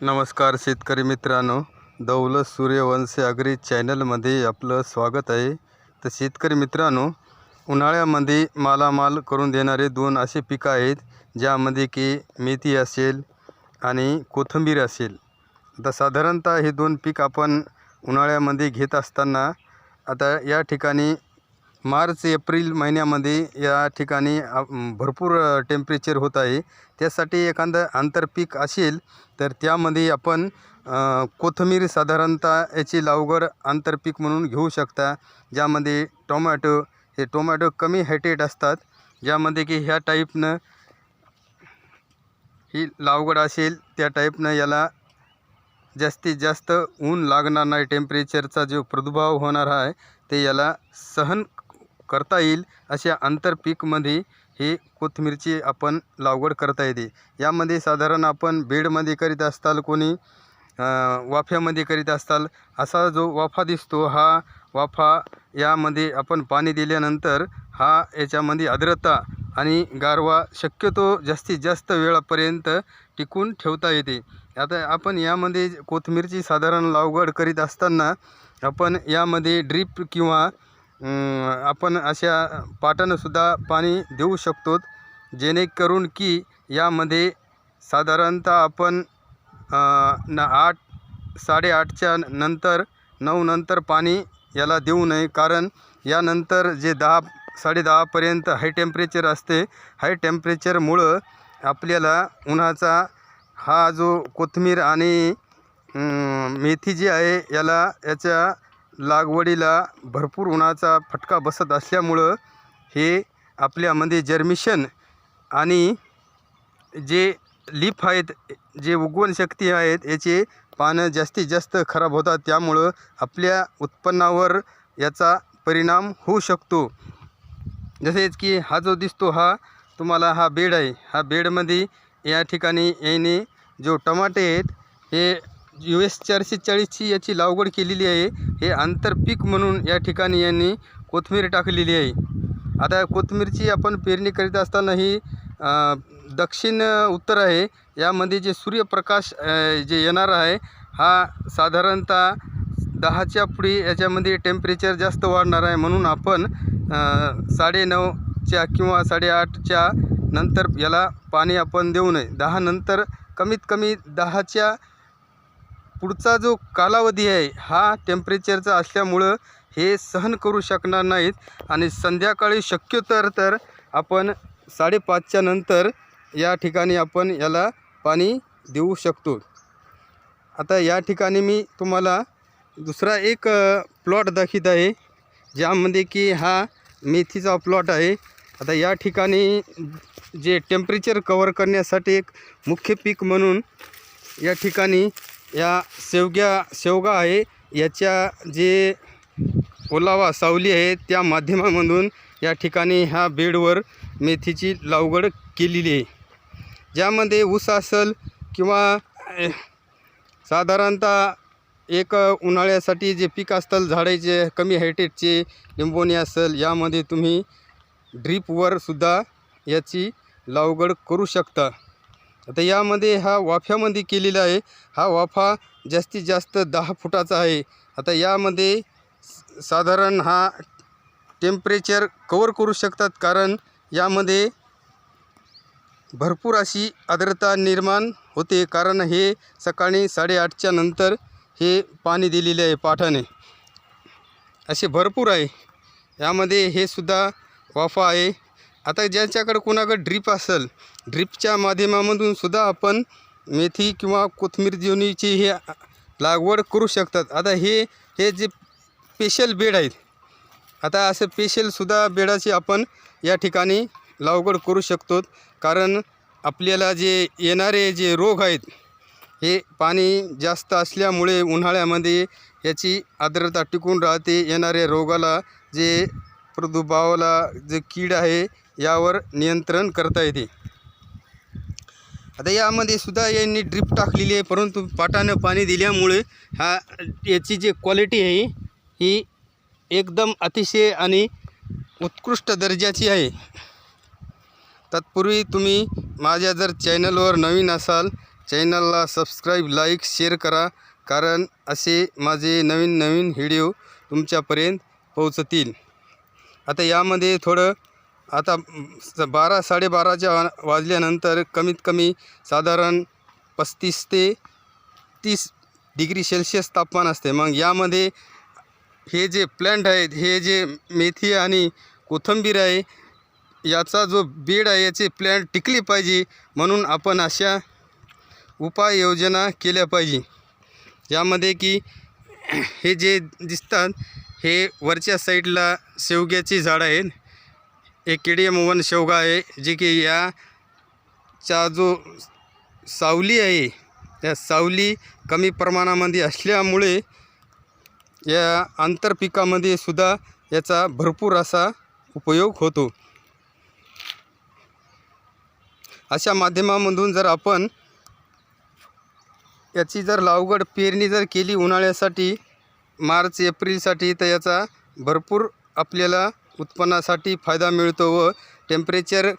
नमस्कार शेतकरी मित्रांनो. दौलत सूर्यवंशी अग्री चॅनलमध्ये आपलं स्वागत आहे. तर शेतकरी मित्रांनो उन्हाळ्यामध्ये मालामाल करून देणारे दोन असे पिकं आहेत ज्यामध्ये की मेथी असेल आणि कोथिंबीर असेल. आता साधारणतः हे दोन पीक आपण उन्हाळ्यामध्ये घेत असताना आता या ठिकाणी मार्च एप्रिल महिन्यामध्ये या ठिकाणी भरपूर टेम्परेचर होत आहे. त्यासाठी एखादं आंतरपीक असेल तर त्यामध्ये आपण कोथंबीर साधारणतः याची लागवड आंतरपीक म्हणून घेऊ शकता. ज्यामध्ये टोमॅटो हे टोमॅटो कमी हायटेड असतात. ज्यामध्ये की ह्या टाईपनं ही लावगड असेल त्या टाईपनं याला जास्तीत जास्त ऊन लागणार नाही. टेम्परेचरचा जो प्रादुर्भाव होणार आहे ते याला सहन करता येईल अशा आंतरपीकमध्ये ही कोथिंबीरची आपण लागवड करता येते. यामध्ये साधारण आपण बेडमध्ये करीत असताल कोणी वाफ्यामध्ये करीत असताल असा जो वाफा दिसतो हा वाफा यामध्ये आपण पाणी दिल्यानंतर हा याच्यामध्ये आर्द्रता आणि गारवा शक्यतो जास्तीत जास्त वेळापर्यंत टिकून ठेवता येते. आता आपण यामध्ये कोथिंबीरची साधारण लागवड करीत असताना आपण यामध्ये ड्रीप किंवा आपण अशा पाटानंसुद्धा पाणी देऊ शकतो जेणेकरून की यामध्ये साधारणतः आपण न आठ साडेआठच्या नंतर नऊ नंतर पाणी याला देऊ नये. कारण यानंतर जे दहा साडेदहापर्यंत हाय टेम्परेचर असते हाय टेम्परेचरमुळं आपल्याला उन्हाचा हा जो कोथिंबीर आणि मेथी जी आहे याला याच्या लागवडीला भरपूर उन्हाचा फटका बसत असल्यामुळं हे आपल्यामध्ये जर्मिशन आणि जे लीफ आहेत जे उगवण शक्ती आहेत याचे पानं जास्तीत जास्त खराब होतात. त्यामुळं आपल्या उत्पन्नावर याचा परिणाम होऊ शकतो. जसेच की हा जो दिसतो हा तुम्हाला हा बेड आहे. हा बेडमध्ये या ठिकाणी याने जो टमाटे आहेत हे यू एस चारशे चाळीसची याची लागवड केलेली आहे. हे आंतरपीक म्हणून या ठिकाणी यांनी कोथमीर टाकलेली आहे. आता कोथमीरची आपण पेरणी करीत असताना ही दक्षिण उत्तर आहे. यामध्ये जे सूर्यप्रकाश जे येणार आहे हा साधारणतः दहाच्या पुढे याच्यामध्ये टेम्परेचर जास्त वाढणार आहे. म्हणून आपण साडेनऊच्या किंवा साडेआठच्या नंतर याला पाणी आपण देऊ नये. दहा नंतर कमीत कमी दहाच्या पुढचा जो कालावधी आहे हा टेम्परेचरचा असल्यामुळं हे सहन करू शकणार नाहीत. आणि संध्याकाळी शक्यतर तर आपण साडेपाचच्या नंतर या ठिकाणी आपण याला पाणी देऊ शकतो. आता या ठिकाणी मी तुम्हाला दुसरा एक प्लॉट दाखवित आहे ज्यामध्ये की हा मेथीचा प्लॉट आहे. आता या ठिकाणी जे टेम्परेचर कवर करण्यासाठी एक मुख्य पीक म्हणून या ठिकाणी या शेवग्या शेवगा आहे. याच्या जे ओलावा सावली आहे त्या माध्यमामधून या ठिकाणी ह्या बेडवर मेथीची लागवड केलेली आहे. ज्यामध्ये ऊस असेल किंवा साधारणतः एक उन्हाळ्यासाठी जे पीक असतं झाडाचे कमी हायटेटचे लिंबोणी असेल यामध्ये तुम्ही ड्रीपवरसुद्धा याची लागवड करू शकता. आता यामध्ये हा वाफ्यामध्ये केलेला आहे. हा वाफा जास्तीत जास्त दहा फुटाचा आहे. आता यामध्ये साधारण हा टेम्परेचर कवर करू शकतात कारण यामध्ये भरपूर अशी आर्द्रता निर्माण होते. कारण हे सकाळी साडेआठच्या नंतर हे पाणी दिलेले आहे पाठाने. असे भरपूर आहे. यामध्ये हे सुद्धा वाफा आहे. आता ज्यांच्याकडं कोणाकडे ड्रीप असेल ड्रीपच्या माध्यमामधून सुद्धा आपण मेथी किंवा कोथमीर जीवनीची हे लागवड करू शकतात. आता हे हे जे स्पेशल बेड आहेत आता असं स्पेशलसुद्धा बेडाची आपण या ठिकाणी लागवड करू शकतो. कारण आपल्याला जे येणारे जे रोग आहेत हे पाणी जास्त असल्यामुळे उन्हाळ्यामध्ये याची आर्द्रता टिकून राहते. येणाऱ्या रोगाला जे प्रादुर्भावाला जे कीड आहे यावर नियंत्रण करता येते. आता यामध्ये सुद्धा यांनी ड्रीप टाकलेली आहे परंतु पाटानं पाणी दिल्यामुळे हा याची जी क्वालिटी आहे ही एकदम अतिशय आणि उत्कृष्ट दर्जाची आहे. तत्पूर्वी तुम्ही माझ्या जर चॅनलवर नवीन असाल चॅनलला सबस्क्राईब लाईक शेअर करा कारण असे माझे नवीन नवीन व्हिडिओ तुमच्यापर्यंत पोहोचतील. आता यामध्ये थोडं आता बारा साडेबाराच्या वा- वाजल्यानंतर कमीत कमी साधारण पस्तीस ते तीस डिग्री सेल्सिअस तापमान असते. मग यामध्ये हे जे प्लॅन्ट आहेत हे जे मेथी आणि कोथिंबीर आहे याचा जो बेड आहे याचे प्लॅन्ट टिकले पाहिजे म्हणून आपण अशा उपाययोजना केल्या पाहिजे. यामध्ये की हे जे दिसतात हे वरच्या साईडला शेवग्याची झाडं आहेत. एक एम वन शेवगा आहे जे की याचा जो सावली आहे त्या सावली कमी प्रमाणामध्ये असल्यामुळे या आंतरपिकामध्ये सुद्धा याचा भरपूर असा उपयोग होतो. अशा माध्यमामधून जर आपण याची जर लावगड पेरणी जर केली उन्हाळ्यासाठी मार्च एप्रिलसाठी तर याचा भरपूर आपल्याला उत्पन्नासाठी फायदा मिळतो व टेम्परेचर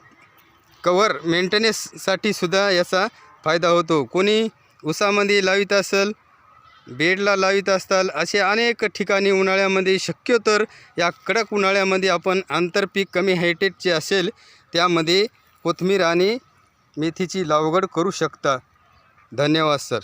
कवर मेंटेनन्ससाठी सुद्धा याचा फायदा होतो. कोणी उसामध्ये लावित असेल बेडला लावित असताल असे अनेक ठिकाणी उन्हाळ्यामध्ये शक्य तर या कडक उन्हाळ्यामध्ये आपण आंतरपीक कमी हायटेटचे असेल त्यामध्ये कोथमीर आणि मेथीची लागवड करू शकता. धन्यवाद सर.